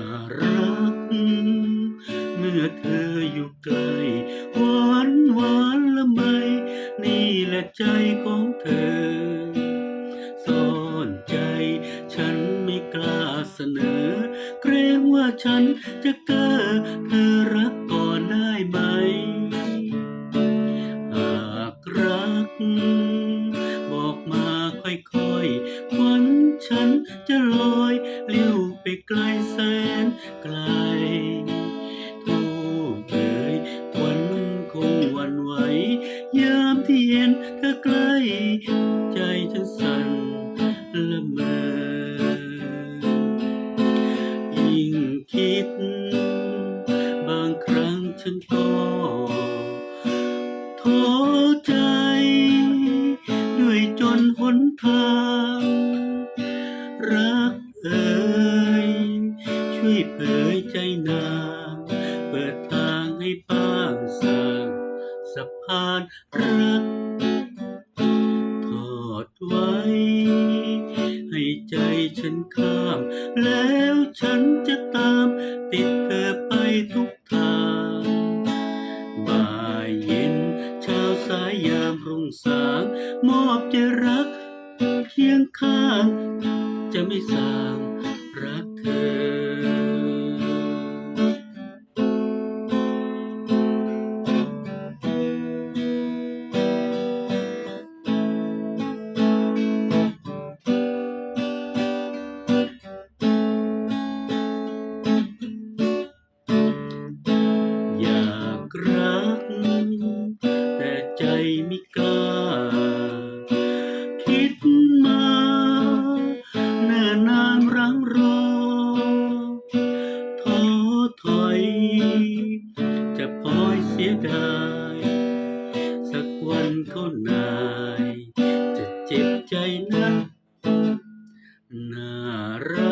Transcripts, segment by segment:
ารัก เมื่อเธออยู่ใกล้หวานหวานละไม นี่แหละใจของเธอ ซ่อนใจฉันไม่กล้าเสนอ เกรงว่าฉันจะเก้อเธอรักก่อนได้ไหม หากรัก บอกมาค่อยๆควันฉันจะลอยเลี้ยว ไกลแสนไกลโทษเอ่ยควันคงหวันไหวยามที่เห็นเธอใกล้ใจฉันสั่นละเมอยิ่งคิด บางครั้งฉันก็ท้อใจ ด้วยจนหนทาง เผยใจนางเปิดทางให้บ้างสร้างสะพานรักทอดไว้ ให้ใจฉันข้าม แล้วฉันจะตาม ติดเธอไปทุกทางบ่ายเย็นเช้าสายยามรุ่งสาง มอบใจรักเคียงข้าง จะไม่สางรักเธอ รัก แต่ใจไม่กล้า คิดมาเนิ่นนานรังรอท้อถอย จะพลอยเสียดาย สักวันเขานาย จะเจ็บใจนักน่ารัก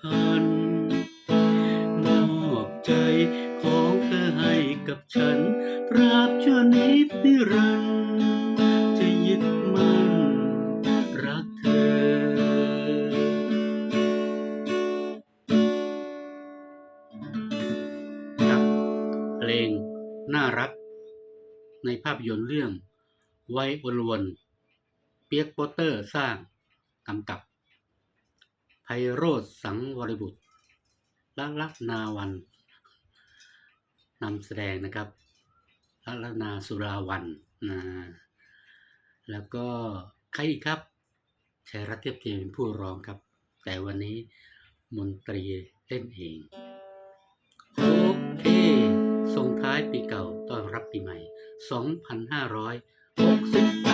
พัน มอบใจของเธอให้กับฉันตราบชั่วนิดนิรันดร์จะยึดมั่นรักเธอครับเพลงน่ารัก ในภาพยนตร์เรื่องไว้วนวน เปียกโปเตอร์สร้างกำกับ ไพโรธสังวรบุตรละลักนาวันนำแสดงนะครับละลักนาสุราวันนะแล้วก็ใครอีกครับชัยรัตเทียบเทียมเป็นผู้ร้องครับ แต่วันนี้มนตรีเล่นเอง โอเค ส่งท้ายปีเก่าต้อนรับปีใหม่ 2568